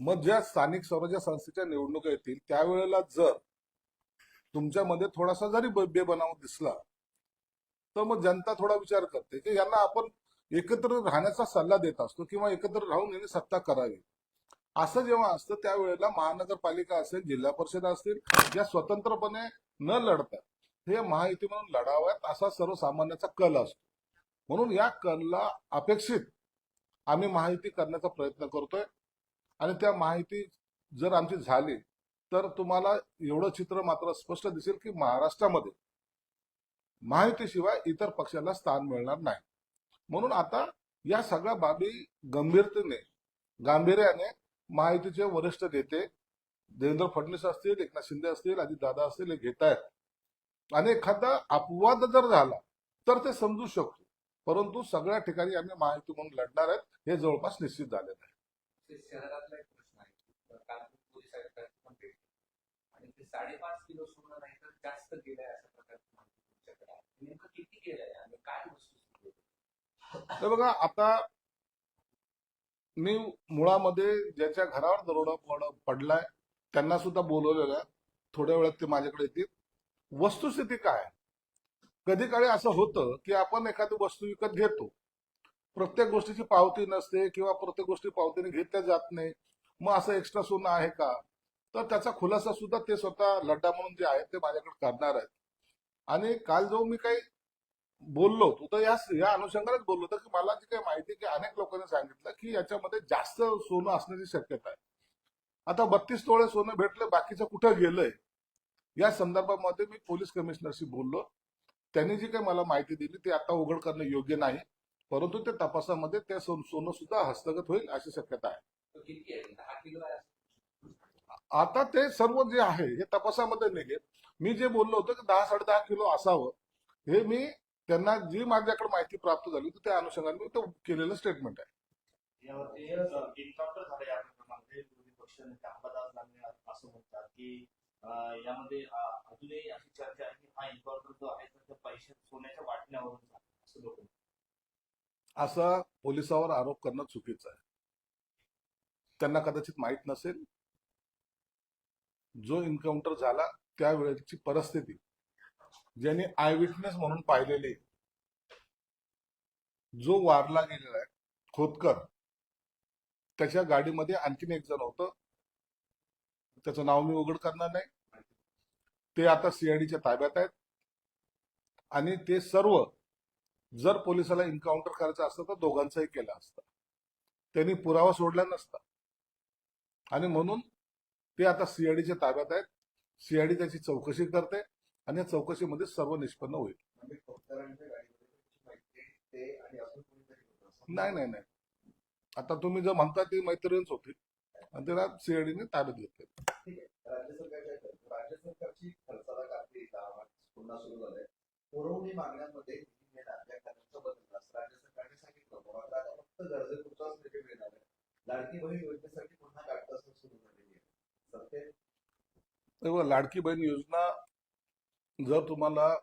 मग ज्या स्थानिक स्वराज्य संस्थेच्या निवडणुका येतील त्यावेळेला जर तुमच्यामध्ये थोडासा जरी बेबनाव दिसला तर मग जनता थोडा विचार करते की यांना आपण एकत्र राहण्याचा सल्ला देत असतो किंवा एकत्र राहून यांनी सत्ता करावी. असं जेव्हा असतं त्यावेळेला महानगरपालिका असेल जिल्हा परिषद असतील ज्या स्वतंत्रपणे न लढतात हे महायुती म्हणून लढाव्यात असा सर्वसामान्याचा कल असतो. म्हणून या कलला अपेक्षित आम्ही माहिती करण्याचा प्रयत्न करतोय. आणि त्या माहिती जर आमची झाली तर तुम्हाला एवढं चित्र मात्र स्पष्ट दिसेल की महाराष्ट्रामध्ये माहितीशिवाय इतर पक्षाला स्थान मिळणार नाही. म्हणून आता या सगळ्या बाबी गंभीरतेने गांभीर्याने महायुतीचे वरिष्ठ नेते देवेंद्र फडणवीस असतील एकनाथ शिंदे असतील दादा असतील हे घेत आहेत. आणि एखादा अपवाद जर झाला तर ते समजू शकतो. परंतु सगळ्या ठिकाणी आम्ही माहिती म्हणून लढणार आहेत हे जवळपास निश्चित झालेलं आहे. ते शहरातला एक प्रश्न आहे. कानपूर पोलीस आयुक्तांची पण भेट आणि ते साडेपाच किलो सोनं नाही तर जास्त गेलंय अशा प्रकारची माहिती तुमच्याकडे आहे. नेमकं किती गेलंय आणि काय वस्तू हे बघा आता मी मुळामध्ये ज्याच्या घरावर दरोडा पड- पडलाय त्यांना सुद्धा बोलवलेलं आहे. थोड्या वेळात ते माझ्याकडे येतील. वस्तुस्थिती काय कधी काळी असं होतं की आपण एखादी वस्तू विकत घेतो. प्रत्येक गोष्टीची पावती नसते किंवा प्रत्येक गोष्टी पावतीने घेतल्या जात नाही मग असं एक्स्ट्रा सोनं आहे का? तर त्याचा खुलासा सुद्धा ते स्वतः लड्डा म्हणून जे आहेत ते माझ्याकडे करणार आहेत. आणि काल जो मी काही बोललो होतो तर या या अनुषंगानेच बोललो होतो की मला जी काही माहिती की अनेक लोकांनी सांगितलं की याच्यामध्ये जास्त सोनं असण्याची शक्यता आहे. आता बत्तीस तोळे सोनं भेटलं बाकीचं कुठं गेलंय? या संदर्भामध्ये मी पोलीस कमिशनरशी बोललो. त्यांनी जी काही मला माहिती दिली ती आता उघड करणं योग्य नाही. परंतु ते तपासामध्ये ते सोन- सुद्धा हस्तगत होईल अशी शक्यता आहे. आता ते सर्व जे आहे हे तपासामध्ये निघेल मी जे बोललो होतो की दहा साडे दहा किलो असावं हे मी त्यांना जी माझ्याकडे माहिती प्राप्त झाली त्या अनुषंगाने मी ते केलेलं स्टेटमेंट आहे. असं म्हणतात की यामध्ये अजूनही अशी चर्चा आहे की हा एन्काउंटर जो आहे तर त्या पैसे सोन्याच्या वाटण्यावरून झाला असं लोक असा पोलिसावर आरोप करणं चुकीचं आहे. त्यांना कदाचित माहीत नसेल. जो एन्काउंटर झाला त्यावेळेची परिस्थिती ज्यांनी आय विटनेस म्हणून पाहिलेली जो वारला गेलेला आहे खोतकर त्याच्या गाडीमध्ये आणखीन एक जण होतं. त्याचं नाव मी उघड करणार नाही. ते आता सीआयडीच्या ताब्यात आहेत. आणि ते सर्व जर पोलिसाला एन्काउंटर करायचं असतं तर दोघांचंही केलं असतं. त्यांनी पुरावा सोडला नसता. आणि म्हणून ते आता सीआयडीच्या ताब्यात आहेत. सीआयडी त्याची चौकशी करते आणि या चौकशीमध्ये सर्व निष्पन्न होईल. नाही नाही नाही. आता तुम्ही जर म्हणता ती मैत्रीणच होती आणि त्याला सीआयडीने ताब्यात घेतले. राज्य सरकारची खर्चाला पुन्हा सुरू झालंय. पुरवणी मागण्यांमध्ये लाडकी बहीण तेव्हा लाडकी बहीण योजना जर तुम्हाला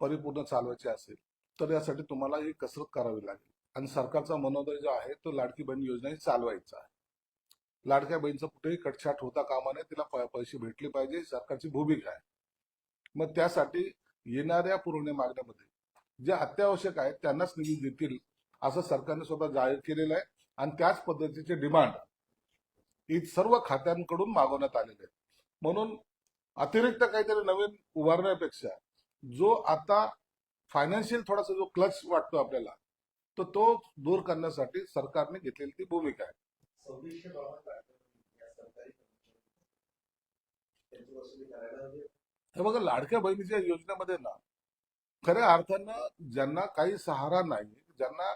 परिपूर्ण चालवायची असेल तर यासाठी तुम्हाला ही कसरत करावी लागेल. आणि सरकारचा मनोदय जो आहे तो लाडकी बहीण योजना ही चालवायचा आहे. लाडक्या बहिणीचं कुठेही कटछाट होता कामा नये तिला पैसे भेटले पाहिजे सरकारची भूमिका आहे. मग त्यासाठी येणाऱ्या पुरवणी मागण्यामध्ये जे अत्यावश्यक आहेत त्यांनाच निधी देतील असं सरकारने स्वतः जाहीर केलेलं आहे. आणि त्याच पद्धतीचे डिमांड ही सर्व खात्यांकडून मागवण्यात आलेले आहेत. म्हणून अतिरिक्त काहीतरी नवीन उभारण्यापेक्षा जो आता फायनान्शियल थोडासा जो क्लच वाटतो आपल्याला तर तो दूर करण्यासाठी सरकारने घेतलेली ती भूमिका आहे. हे बघा लाडक्या बहिणीच्या योजनेमध्ये ना खऱ्या अर्थानं ज्यांना काही सहारा नाही ज्यांना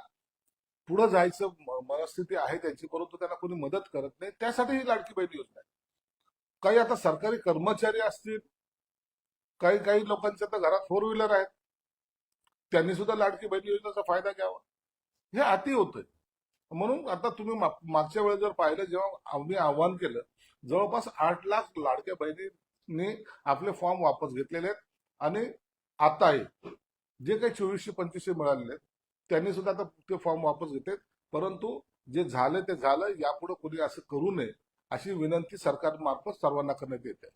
पुढे जायचं मनस्थिती आहे त्यांची परंतु त्यांना कोणी मदत करत नाही त्यासाठी ही लाडकी बहीण योजना आहे. काही आता सरकारी कर्मचारी असतील काही काही लोकांच्या तर घरात फोर व्हीलर आहेत त्यांनी सुद्धा लाडकी बहीण योजनेचा फायदा घ्यावा. हे अति होतंय. म्हणून आता तुम्ही मा- मागच्या वेळेस जर पाहिलं जेव्हा आम्ही आव्हान केलं जवळपास आठ लाख लाडक्या बहिणींनी आपले फॉर्म वापस घेतलेले आहेत आणि आता आहे. जे काही चोवीसशे पंचवीसशे मिळालेले त्यांनी सुद्धा आता ते फॉर्म वापस घेतात. परंतु जे झालं ते झालं यापुढे कोणी असं करू नये अशी विनंती सरकारमार्फत सर्वांना करण्यात येते.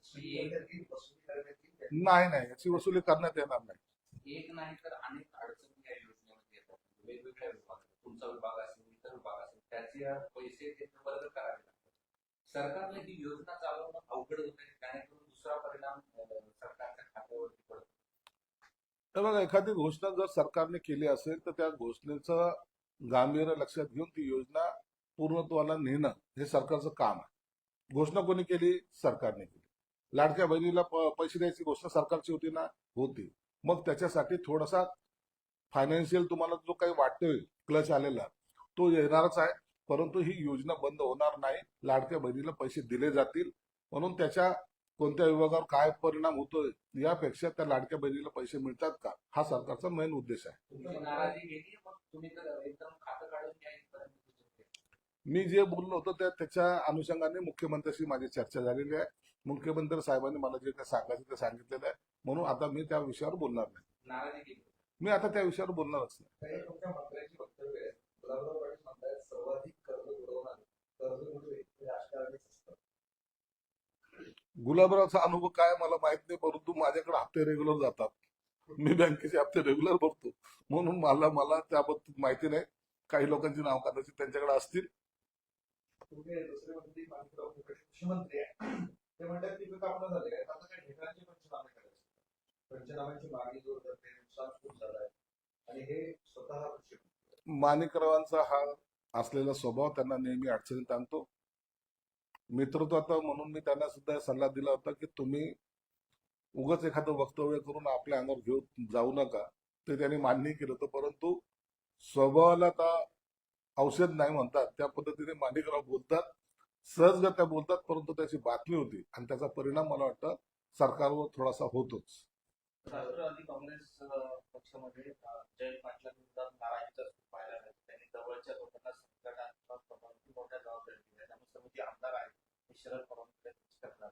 नाही नाही याची वसुली करण्यात येणार नाही. एक नाही तर अनेक अडचणी या योजनेमध्ये येतात. वेगवेगळ्या विभागात तुमचा विभाग असेल इतर विभाग असेल त्याचे पैसे केंद्र करावे लागतात. सरकारने ही योजना चालवणं अवघड होत आहे जेणेकरून दुसरा परिणाम सरकारच्या खात्यावरती पडतो. तर बघा एखादी घोषणा जर सरकारने केली असेल तर त्या घोषणेचं गांभीर्य लक्षात घेऊन ती योजना पूर्णत्वाला नेणं हे सरकारचं काम आहे. घोषणा कोणी केली? सरकारने केली. लाडक्या बहिणीला पैसे द्यायची घोषणा सरकारची होती ना? होती. मग त्याच्यासाठी थोडासा फायनान्शियल तुम्हाला जो काही वाटतोय क्लच आलेला तो येणारच आहे. परंतु ही योजना बंद होणार नाही. लाडक्या बहिणीला पैसे दिले जातील. म्हणून त्याच्या कोणत्या विभागावर काय परिणाम होतोय यापेक्षा त्या लाडक्या बहिणीला पैसे मिळतात का? हा सरकारचा मेन उद्देश आहे. मी जे बोललो होतो त्या त्याच्या अनुषंगाने मुख्यमंत्र्याशी माझी चर्चा झालेली आहे. मुख्यमंत्री साहेबांनी मला जे काही सांगायचं ते सांगितलेलं आहे. म्हणून आता मी त्या विषयावर बोलणार नाही. मी आता त्या विषयावर बोलणारच नाही. गुलाबरावचा अनुभव काय मला माहीत नाही परंतु माझ्याकडे हप्ते रेग्युलर जातात. मी बँकेचे हप्ते रेग्युलर भरतो. म्हणून मला मला त्याबद्दल माहिती नाही. काही लोकांची नाव कदाचित त्यांच्याकडे असतील. माणिकरावांचा हा असलेला स्वभाव त्यांना नेहमी अडचणीत आणतो. मित्रत्वाचा म्हणून मी त्यांना सुद्धा सल्ला दिला होता की तुम्ही उगाच एखादं वक्तव्य करून आपल्या अंगावर घेऊन जाऊ नका. ते त्यांनी मान्य केलं होतं परंतु स्वभावाला का औषध नाही म्हणतात. त्या पद्धतीने माणिकराव बोलतात सहजगत्या बोलतात परंतु त्याची बातमी होती आणि त्याचा परिणाम मला वाटतं सरकारवर थोडासा होतोच. राष्ट्रवादी काँग्रेस पक्षामध्ये जयंत पाटलांविरोधात नाराजीचा पाहायला मिळतो. त्यांनी जवळच्या लोकांना संकटात मोठ्या जबाबदारी दिल्या. त्यामुळे समिती आमदार शरद पवार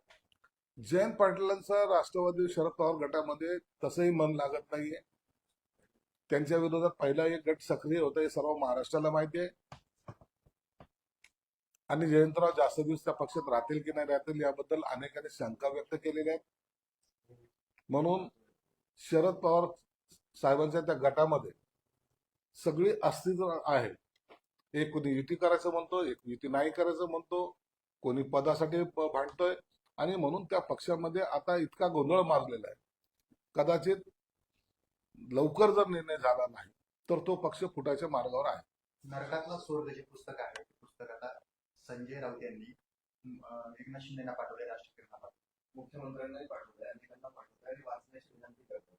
जयंत पाटलांचा राष्ट्रवादी शरद पवार गटामध्ये तसंही मन लागत नाहीये. त्यांच्या विरोधात पहिला एक गट सक्रिय होता हे सर्व महाराष्ट्राला माहिती आहे. आणि जयंतराव जास्त दिवस त्या पक्षात राहतील की नाही राहतील याबद्दल अनेकांनी शंका व्यक्त केलेल्या आहेत. म्हणून शरद पवार साहेबांच्या त्या गटामध्ये सगळी अस्तित्व आहे. एक कोणी युती करायचं म्हणतो एक युती नाही करायचं म्हणतो. कोणी पदासाठी भांडतोय आणि म्हणून त्या पक्षामध्ये आता इतका गोंधळ माजलेला आहे. कदाचित लवकर जर निर्णय झाला नाही तर तो पक्ष फुटायच्या मार्गावर आहे. नरकातला स्वर्ग जे पुस्तक आहे पुस्तक आता संजय राऊत यांनी एकनाथ शिंदेना पाठवले राष्ट्रपतींना पाठवले मुख्यमंत्र्यांनाही पाठवलंय अनेकांना पाठवलंय आणि वाचण्याची विनंती करतात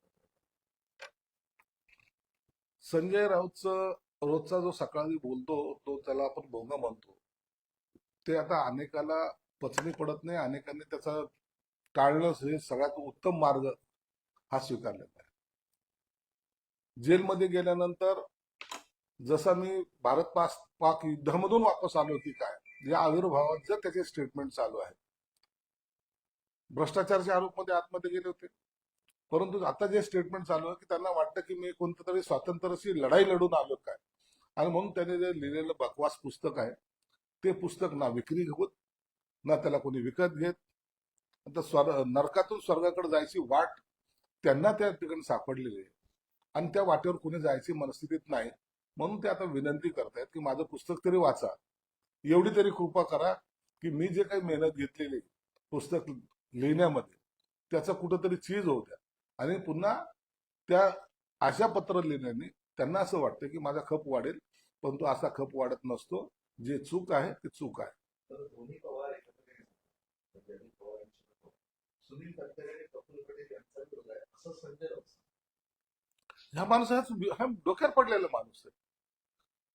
संजय राऊतचं रोजचा जो सकाळी बोलतो तो त्याला आपण भोंगा म्हणतो. ते आता अनेकाला पचनी पडत नाही अनेकांनी त्याचा टाळणं हे सगळ्यात उत्तम मार्ग हा स्वीकारलेला आहे. जेलमध्ये गेल्यानंतर जसा मी भारत पास पाक युद्धामधून वापस आलो होती काय या आविर्भावात जर त्याचे स्टेटमेंट चालू आहे भ्रष्टाचारच्या आरोपमध्ये आतमध्ये गेले होते. परंतु आता जे स्टेटमेंट चालू आहे की त्यांना वाटतं की मी कोणत्या तरी स्वातंत्र्याची लढाई लढून आलो काय. आणि म्हणून त्याने जे लिहिलेलं बकवास पुस्तक आहे ते पुस्तक ना विक्री होत ना त्याला कोणी विकत घेत. आता स्वर नरकातून स्वर्गाकडे जायची वाट त्यांना त्या ठिकाणी सापडलेली आहे. आणि त्या वाटेवर कोणी जायची मनस्थितीत नाही. म्हणून ते आता विनंती करतायत की माझं पुस्तक तरी वाचा. एवढी तरी कृपा करा की मी जे काही मेहनत घेतलेली पुस्तक लिहिण्यामध्ये त्याचा कुठंतरी चीज होऊ द्या. आणि पुन्हा त्या अशा पत्र लिहिण्याने त्यांना असं वाटतं की माझा खप वाढेल परंतु असा खप वाढत नसतो. जे चूक आहे ते चूक आहे. ह्या माणसाचा हा डोक्यात पडलेला माणूस आहे.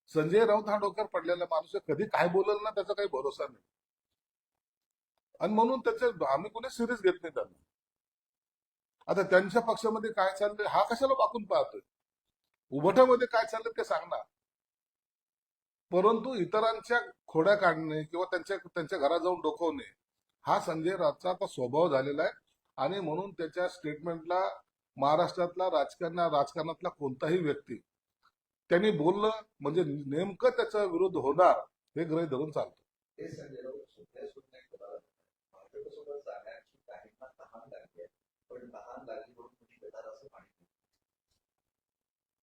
संजय राऊत हा डोक्यावर पडलेला माणूस आहे. कधी काय बोलल ना त्याचा काही भरोसा नाही. आणि म्हणून त्याचे आम्ही कोणी सिरियस घेत नाही त्यांना. आता त्यांच्या पक्षामध्ये काय चाललंय हा कशाला वाकून पाहतोय? उभटामध्ये काय चाललंय ते सांगणार. परंतु इतरांच्या खोड्या काढणे किंवा त्यांच्या त्यांच्या घरात जाऊन डोकवणे हा संजय राऊतचा आता स्वभाव झालेला आहे आणि म्हणून त्याच्या स्टेटमेंटला महाराष्ट्रातला राजकारण राजकारणातला कोणताही व्यक्ती त्यांनी बोललं म्हणजे नेमकं त्याचा विरोध होणार हे ग्रह धरून चालतो.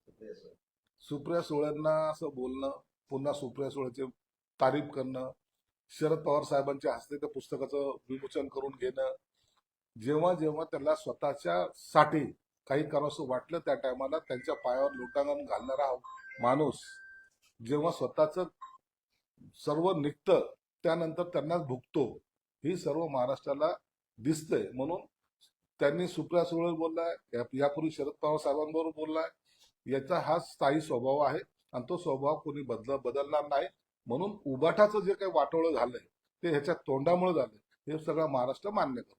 सुप्रिया सुळे. सुप्रिया सुळेंना असं बोलणं पुन्हा सुप्रिया सुळेचे तारीफ करणं शरद पवार साहेबांच्या हस्ते त्या पुस्तकाचं विमोचन करून घेणं जेव्हा जेव्हा त्याला स्वतःच्या साठी काही करावंसं वाटलं त्या टायमाला त्यांच्या पायावर लोटांगण घालणारा माणूस जेव्हा स्वतःच सर्व निघतं त्यानंतर त्यांनाच भुगतो ही सर्व महाराष्ट्राला दिसतंय. म्हणून त्यांनी सुप्रिया सुळे बोललाय या- यापूर्वी शरद पवार साहेबांबरोबर बोललाय याचा हा स्थायी स्वभाव आहे. आणि तो स्वभाव कोणी बदल बदलणार नाही. म्हणून उबाठाचं जे काही वाटोळं झालंय ते ह्याच्या तोंडामुळे झालंय. हे सगळं महाराष्ट्र मान्य करतो.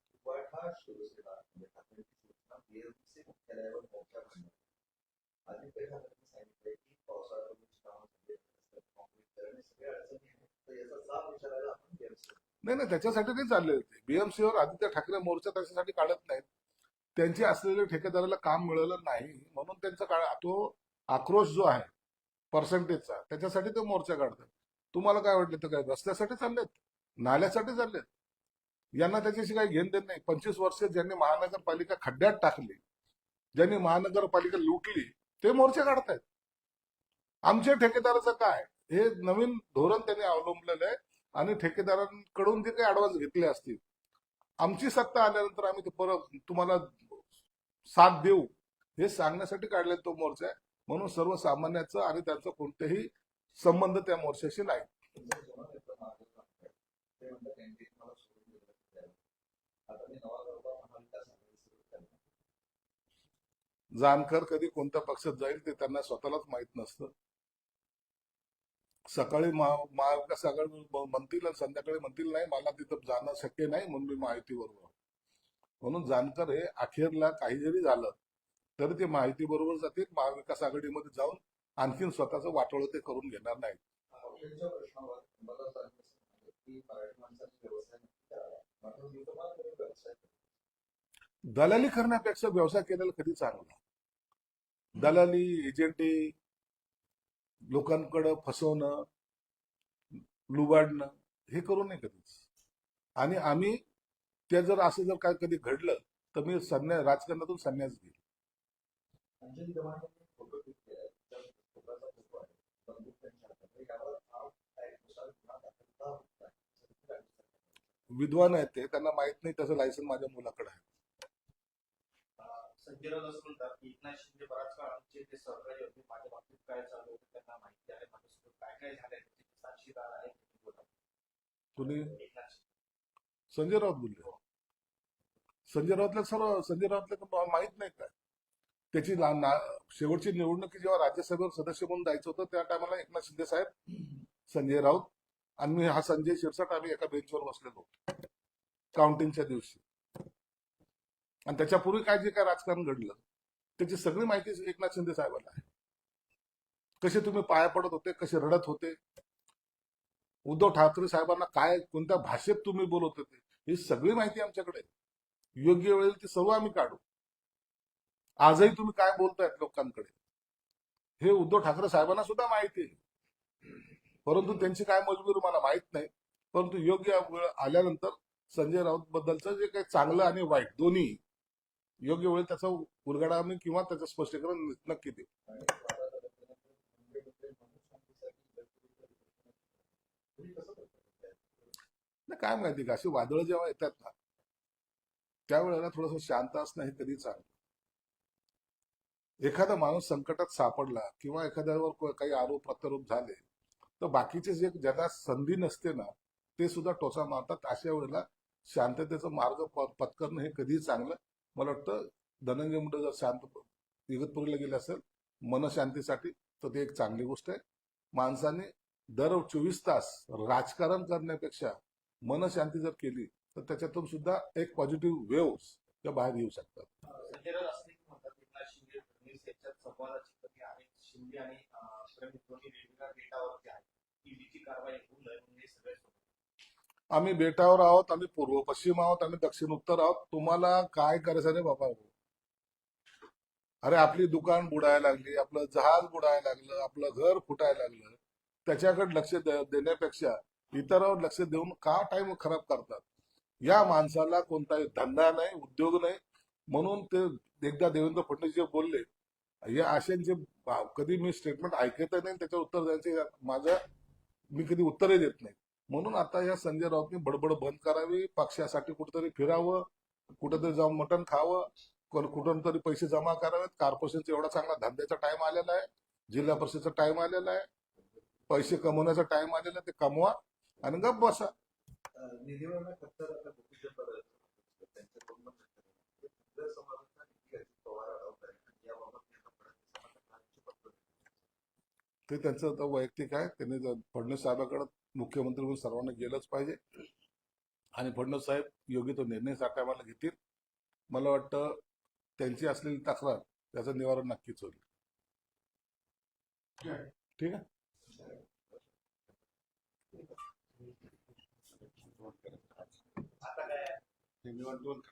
नाही नाही त्याच्यासाठी नाही चालले होते. बीएमसीवर आदित्य ठाकरे मोर्चा त्याच्यासाठी काढत नाहीत. त्यांची असलेल्या ठेकेदाराला काम मिळालं नाही. म्हणून त्यांचा काळ तो आक्रोश जो आहे पर्सेंटेजचा. त्याच्यासाठी ते मोर्चा काढतात. तुम्हाला काय वाटलं तर काय? रस्त्यासाठी चाललेत? नाल्यासाठी चाललेत? यांना त्याच्याशी काही घेण देत नाही. पंचवीस वर्ष ज्यांनी महानगरपालिका खड्ड्यात टाकली ज्यांनी महानगरपालिका लुटली ते मोर्चे काढतायत. आमच्या ठेकेदाराचं काय? हे नवीन धोरण त्यांनी अवलंबलेलं आहे आणि ठेकेदारांकडून जे काही अडवान्स घेतले असतील आमची सत्ता आल्यानंतर आम्ही परत तुम्हाला साथ देऊ हे सांगण्यासाठी काढलेला तो मोर्चा आहे. म्हणून सर्वसामान्याचं आणि त्यांचा कोणतेही संबंध त्या मोर्चाशी नाही. जानकर कधी कोणत्या पक्षात जाईल ते त्यांना स्वतःलाच माहीत नसतं. सकाळी महा- महाविकास आघाडी म्हणतील आणि संध्याकाळी म्हणतील नाही मला तिथं जाणं शक्य नाही म्हणून मी माहिती बरोबर म्हणून जानकर हे अखेरला काही जरी झालं. तरी ते माहिती बरोबर जातील. महाविकास आघाडीमध्ये जाऊन आणखीन स्वतःचं वाटोळं ते करून घेणार नाहीत. करा. दलाली करण्यापेक्षा व्यवसाय केलेला कधी चांगला दलाली एजंटी लोकांकडं फसवणं लुबाडणं हे करू नये कधीच. आणि आम्ही ते जर असं जर काय कधी घडलं तर मी संन्या राजकारणातून संन्यास घेईल. अंजली गव्हाणे फोटो क्लिक फोटोचा फोटो आहे बंदूक त्यांच्या हातात आहे. यावर नुसार गुन्हा दाखल होत नाही विद्वान आहेत ते त्यांना माहीत नाही त्याचं लायसन माझ्या मुलाकडे आहे संजय राऊत असं म्हणतात की एकनाथ शिंदे बराच काळ आमचे ते सहकारी होते माझ्या बाबतीत काय चालू होतं त्यांना माहिती आहे माझ्यासोबत काय काय झालंय साक्षीदार बोला. कुणी संजय राऊत बोलले संजय राऊतला सर्व संजय राऊतला माहीत नाही काय त्याची ना- शेवटची निवडणुकी जेव्हा राज्यसभेवर सदस्य म्हणून जायचं होतं त्या टायमाला एकनाथ शिंदे साहेब संजय राऊत आणि हा संजय शिरसाट आम्ही एका बेंचवर बसलेलो होतो. काउंटिंगच्या दिवशी. आणि त्याच्यापूर्वी काय जे काय राजकारण घडलं त्याची सगळी माहिती एकनाथ शिंदे साहेबांना आहे. कसे तुम्ही पाया पडत होते कसे रडत होते? उद्धव ठाकरे साहेबांना काय कोणत्या भाषेत तुम्ही बोलत होते? ही सगळी माहिती आमच्याकडे योग्य वेळेला ती सर्व आम्ही काढू. आजही तुम्ही काय बोलतायत लोकांकडे? हे उद्धव ठाकरे साहेबांना सुद्धा माहिती आहे. परंतु त्यांची काय मजबुरी मला माहीत नाही. परंतु योग्य वेळ आल्यानंतर संजय राऊत बद्दलचं जे काही चांगलं आणि वाईट दोन्ही योग्य वेळ त्याचा उलगडा आम्ही किंवा त्याचं स्पष्टीकरण नक्की देऊ नाही काय माहिती का? अशी वादळं जेव्हा येतात ना त्यावेळेला थोडस शांत असणं हे कधी चांगलं एखादा माणूस संकटात सापडला किंवा एखाद्यावर काही आरोप प्रत्यारोप झाले तर बाकीचे जे ज्यांना संधी नसते ना ते सुद्धा टोचा मारतात. अशा वेळेला शांततेचा मार्ग प- पत्करणं हे कधीही चांगलं. मला वाटतं धनंजय मुंडे जर शांत इगतपुरीला गेले असेल मनशांतीसाठी तर ती एक चांगली गोष्ट आहे. माणसाने दर चोवीस तास राजकारण करण्यापेक्षा मनशांती जर केली तर त्याच्यातून सुद्धा एक पॉझिटिव्ह वेव्ह त्या बाहेर येऊ शकतात संजय राऊत असं देखील म्हणतात एकनाथ शिंदे फडणवीस यांच्यात संवादाची कमी आहे. शिंदे आणि अं, दोन्ही वेगवेगळ्या डेटावरती आहेत. ईडीची कारवाई होऊ नये म्हणून हे सगळे आम्ही बेटावर आहोत आम्ही पूर्व पश्चिम आहोत आम्ही दक्षिण उत्तर आहोत. तुम्हाला काय करायचं रे बाबा? अरे आपली दुकान बुडायला लागली आपलं जहाज बुडायला लागलं आपलं घर फुटायला लागलं. त्याच्याकडे लक्ष देण्यापेक्षा इतरांवर लक्ष देऊन का टाइम खराब करतात? या माणसाला कोणताही धंदा नाही उद्योग नाही. म्हणून ते एकदा देवेंद्र फडणवीस जे बोलले या आशयांचे कधी मी स्टेटमेंट ऐकत नाही त्याच्यावर उत्तर द्यायचे माझं मी कधी उत्तरही देत नाही. म्हणून आता या संजय राऊतनी बडबड बंद करावी पक्षासाठी कुठेतरी फिरावं कुठेतरी जाऊन मटण खावं कोण- कुठून तरी पैसे जमा करावेत कॉर्पोरेशनचा एवढा चांगला धंद्याचा टाइम आलेला आहे जिल्हा परिषदचा टाइम आलेला आहे पैसे कमवण्याचा टाइम आलेला आहे ते कमवा आणि गप बसा अं, निधीवरनं खर्च आता भूषण पदार्थ त्यांच्याकडून पण खर्च केला. ते इतर समाजाचा निधी अजित पवार अडवत आहे आणि याबाबत त्यांना फडणवीस समाजाची पत्र दिली. ते त्यांचं तर वैयक्तिक आहे. त्यांनी जर फडणवीस साहेबाकडे मुख्यमंत्री म्हणून सर्वांना गेलंच पाहिजे. आणि फडणवीस साहेब योग्य तो निर्णय त्या टायमाला घेतील. मला वाटतं त्यांची असलेली तक्रार त्याचं निवारण नक्कीच होईल. ठीक आहे? निवडणूक